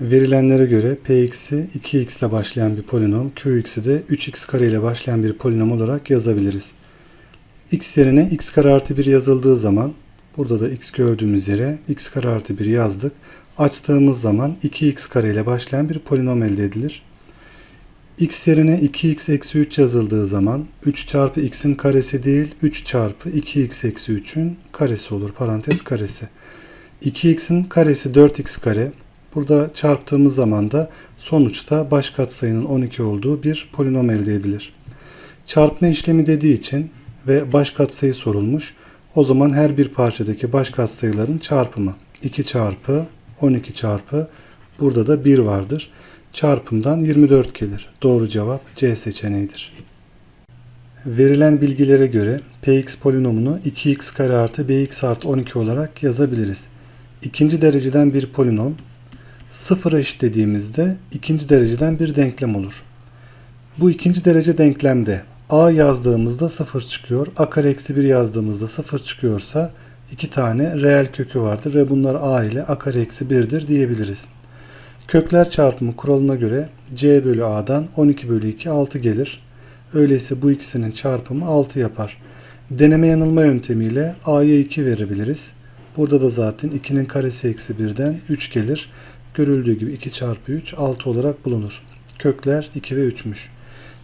Verilenlere göre px'i 2x ile başlayan bir polinom, qx'i de 3x kare ile başlayan bir polinom olarak yazabiliriz. x yerine x kare artı 1 yazıldığı zaman, burada da x gördüğümüz yere x kare artı 1 yazdık. Açtığımız zaman 2x kare ile başlayan bir polinom elde edilir. x yerine 2x eksi 3 yazıldığı zaman 3 çarpı x'in karesi değil 3 çarpı 2x eksi 3'ün karesi olur. Parantez karesi. 2x'in karesi 4x kare. Burada çarptığımız zaman da sonuçta baş katsayının 12 olduğu bir polinom elde edilir. Çarpma işlemi dediği için ve baş katsayı sorulmuş. O zaman her bir parçadaki baş katsayıların çarpımı 2 çarpı 12 çarpı burada da 1 vardır. Çarpımdan 24 gelir. Doğru cevap C seçeneğidir. Verilen bilgilere göre px polinomunu 2x kare artı bx artı 12 olarak yazabiliriz. İkinci dereceden bir polinom sıfıra eşitlediğimizde ikinci dereceden bir denklem olur. Bu ikinci derece denklemde a yazdığımızda 0 çıkıyor. a kare eksi 1 yazdığımızda 0 çıkıyorsa iki tane reel kökü vardır ve bunlar a ile a kare eksi 1'dir diyebiliriz. Kökler çarpımı kuralına göre c bölü a'dan 12 bölü 2 6 gelir. Öyleyse bu ikisinin çarpımı 6 yapar. Deneme yanılma yöntemiyle a'ya 2 verebiliriz. Burada da zaten 2'nin karesi eksi 1'den 3 gelir. Görüldüğü gibi 2 çarpı 3 6 olarak bulunur. Kökler 2 ve 3'müş.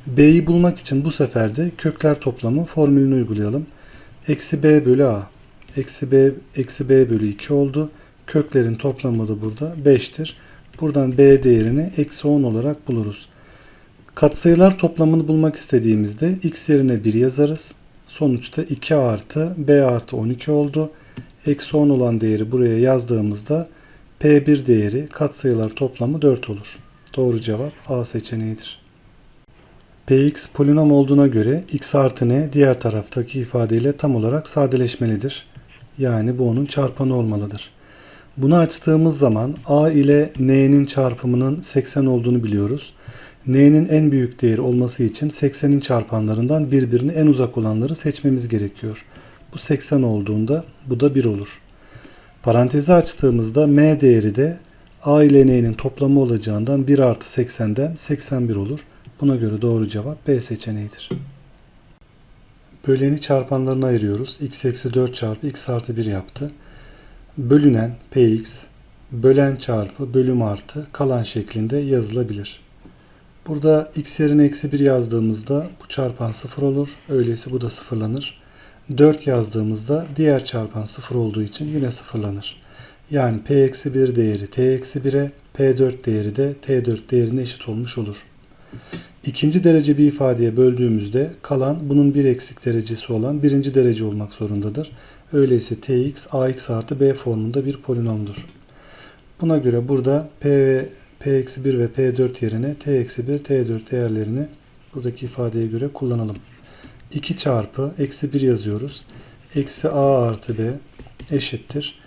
B'yi bulmak için bu sefer de kökler toplamı formülünü uygulayalım. Eksi B bölü A. Eksi B, eksi B bölü 2 oldu. Köklerin toplamı da burada 5'tir. Buradan B değerini eksi 10 olarak buluruz. Katsayılar toplamını bulmak istediğimizde x yerine 1 yazarız. Sonuçta 2 artı b artı 12 oldu. Eksi 10 olan değeri buraya yazdığımızda p1 değeri katsayılar toplamı 4 olur. Doğru cevap A seçeneğidir. px polinom olduğuna göre x artı n diğer taraftaki ifadeyle tam olarak sadeleşmelidir. Yani bu onun çarpanı olmalıdır. Bunu açtığımız zaman a ile n'nin çarpımının 80 olduğunu biliyoruz. n'nin en büyük değeri olması için 80'in çarpanlarından birbirine en uzak olanları seçmemiz gerekiyor. Bu 80 olduğunda bu da 1 olur. Parantezi açtığımızda m değeri de a ile n'nin toplamı olacağından 1 artı 80'den 81 olur. Buna göre doğru cevap B seçeneğidir. Böleni çarpanlarına ayırıyoruz. x eksi 4 çarpı x artı 1 yaptı. Bölünen px bölen çarpı bölüm artı kalan şeklinde yazılabilir. Burada x yerine eksi 1 yazdığımızda bu çarpan 0 olur. Öyleyse bu da sıfırlanır. 4 yazdığımızda diğer çarpan 0 olduğu için yine sıfırlanır. Yani p eksi 1 değeri t eksi 1'e p4 değeri de t4 değerine eşit olmuş olur. İkinci derece bir ifadeye böldüğümüzde kalan bunun bir eksik derecesi olan birinci derece olmak zorundadır. Öyleyse tx ax artı b formunda bir polinomdur. Buna göre burada p ve p-1 ve p4 yerine t-1, t4 değerlerini buradaki ifadeye göre kullanalım. 2 çarpı eksi 1 yazıyoruz. Eksi a artı b eşittir.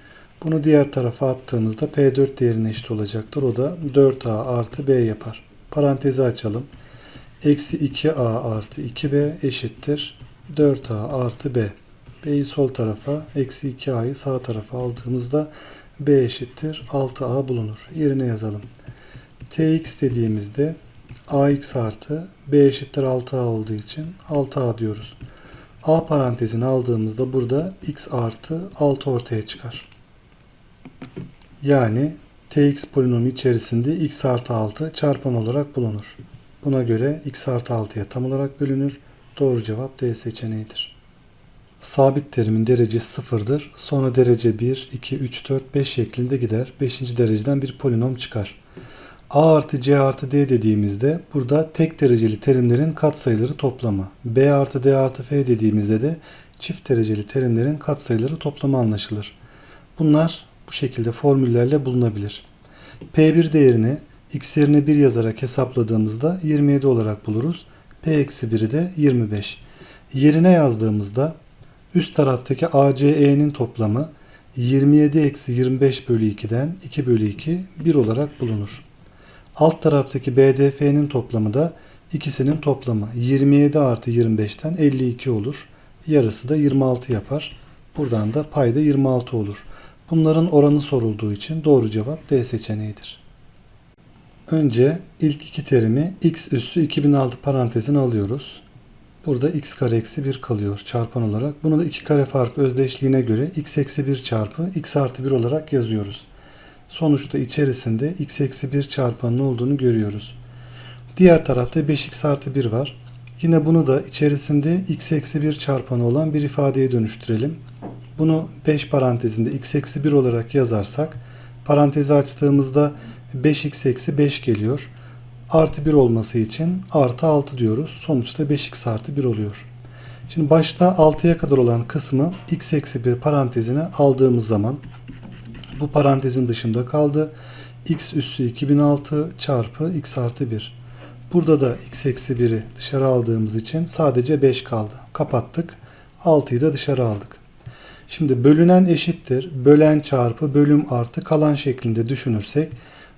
Bunu diğer tarafa attığımızda p4 değerine eşit olacaktır. O da 4a artı b yapar. Parantezi açalım. Eksi 2a artı 2b eşittir. 4a artı b. b'yi sol tarafa, eksi 2a'yı sağ tarafa aldığımızda b eşittir 6a bulunur. Yerine yazalım. tx dediğimizde ax artı b eşittir 6a olduğu için 6a diyoruz. a parantezini aldığımızda burada x artı 6 ortaya çıkar. Yani tx polinomu içerisinde x artı 6 çarpan olarak bulunur. Buna göre x artı 6'ya tam olarak bölünür. Doğru cevap D seçeneğidir. Sabit terimin derecesi sıfırdır. Sonra derece 1, 2, 3, 4, 5 şeklinde gider. 5. dereceden bir polinom çıkar. A artı C artı D dediğimizde burada tek dereceli terimlerin katsayıları toplamı. B artı D artı F dediğimizde de çift dereceli terimlerin katsayıları toplamı anlaşılır. Bunlar bu şekilde formüllerle bulunabilir. P1 değerini x yerine 1 yazarak hesapladığımızda 27 olarak buluruz. P eksi 1'i de 25. Yerine yazdığımızda üst taraftaki ACE'nin toplamı 27 eksi 25 bölü 2'den 2 bölü 2 1 olarak bulunur. Alt taraftaki BDF'nin toplamı da ikisinin toplamı 27 artı 25'ten 52 olur. Yarısı da 26 yapar. Buradan da payda 26 olur. Bunların oranı sorulduğu için doğru cevap D seçeneğidir. Önce ilk iki terimi x üssü 2006 parantezine alıyoruz. Burada x kare eksi 1 kalıyor çarpan olarak. Bunu da iki kare fark özdeşliğine göre x eksi 1 çarpı x artı 1 olarak yazıyoruz. Sonuçta içerisinde x eksi 1 çarpanın olduğunu görüyoruz. Diğer tarafta 5x artı 1 var. Yine bunu da içerisinde x eksi 1 çarpanı olan bir ifadeye dönüştürelim. Bunu 5 parantezinde x eksi 1 olarak yazarsak parantezi açtığımızda 5x eksi 5 geliyor. Artı 1 olması için artı 6 diyoruz. Sonuçta 5x artı 1 oluyor. Şimdi başta 6'ya kadar olan kısmı x eksi 1 parantezine aldığımız zaman bu parantezin dışında kaldı. x üssü 2006 çarpı x artı 1. Burada da x eksi 1'i dışarı aldığımız için sadece 5 kaldı. Kapattık. 6'yı da dışarı aldık. Şimdi bölünen eşittir. Bölen çarpı bölüm artı kalan şeklinde düşünürsek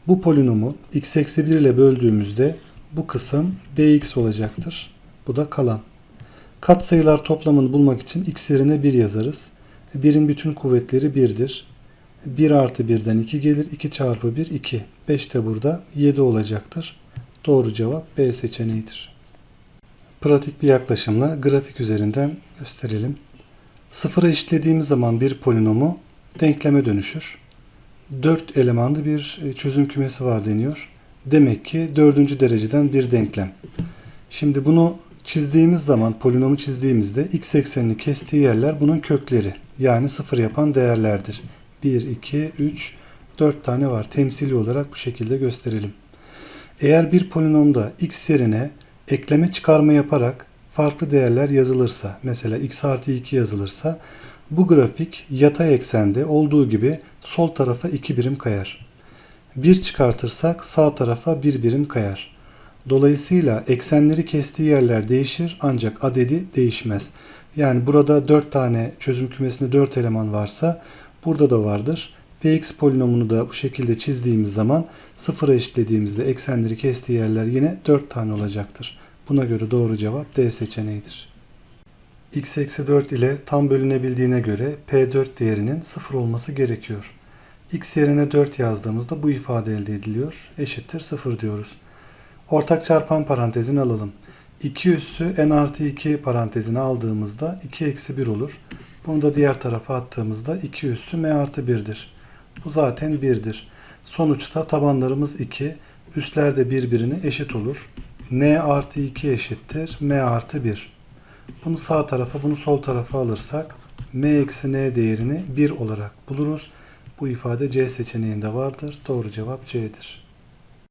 bu polinomu x eksi 1 ile böldüğümüzde bu kısım bx olacaktır. Bu da kalan. Katsayılar toplamını bulmak için x yerine 1 yazarız. 1'in bütün kuvvetleri 1'dir. 1 artı 1'den 2 gelir. 2 çarpı 1 2. 5 de burada 7 olacaktır. Doğru cevap B seçeneğidir. Pratik bir yaklaşımla grafik üzerinden gösterelim. Sıfıra eşitlediğimiz zaman bir polinomu denkleme dönüşür. 4 elemanlı bir e, çözüm kümesi var deniyor. Demek ki dördüncü dereceden bir denklem. Şimdi bunu çizdiğimiz zaman, polinomu çizdiğimizde x eksenini kestiği yerler bunun kökleri. Yani sıfır yapan değerlerdir. 1, 2, 3, 4 tane var. Temsili olarak bu şekilde gösterelim. Eğer bir polinomda x yerine ekleme çıkarma yaparak farklı değerler yazılırsa, mesela x artı 2 yazılırsa, bu grafik yatay eksende olduğu gibi sol tarafa 2 birim kayar. 1 çıkartırsak sağ tarafa 1 birim kayar. Dolayısıyla eksenleri kestiği yerler değişir ancak adedi değişmez. Yani burada 4 tane çözüm kümesinde 4 eleman varsa burada da vardır. Px polinomunu da bu şekilde çizdiğimiz zaman sıfıra eşitlediğimizde eksenleri kestiği yerler yine 4 tane olacaktır. Buna göre doğru cevap D seçeneğidir. x eksi 4 ile tam bölünebildiğine göre P4 değerinin 0 olması gerekiyor. x yerine 4 yazdığımızda bu ifade elde ediliyor. Eşittir 0 diyoruz. Ortak çarpan parantezini alalım. 2 üssü n artı 2 parantezini aldığımızda 2 eksi 1 olur. Bunu da diğer tarafa attığımızda 2 üssü m artı 1'dir. Bu zaten 1'dir. Sonuçta tabanlarımız 2, üstler de birbirine eşit olur. n artı 2 eşittir m artı 1. Bunu sağ tarafa, bunu sol tarafa alırsak m eksi n değerini 1 olarak buluruz. Bu ifade C seçeneğinde vardır. Doğru cevap C'dir.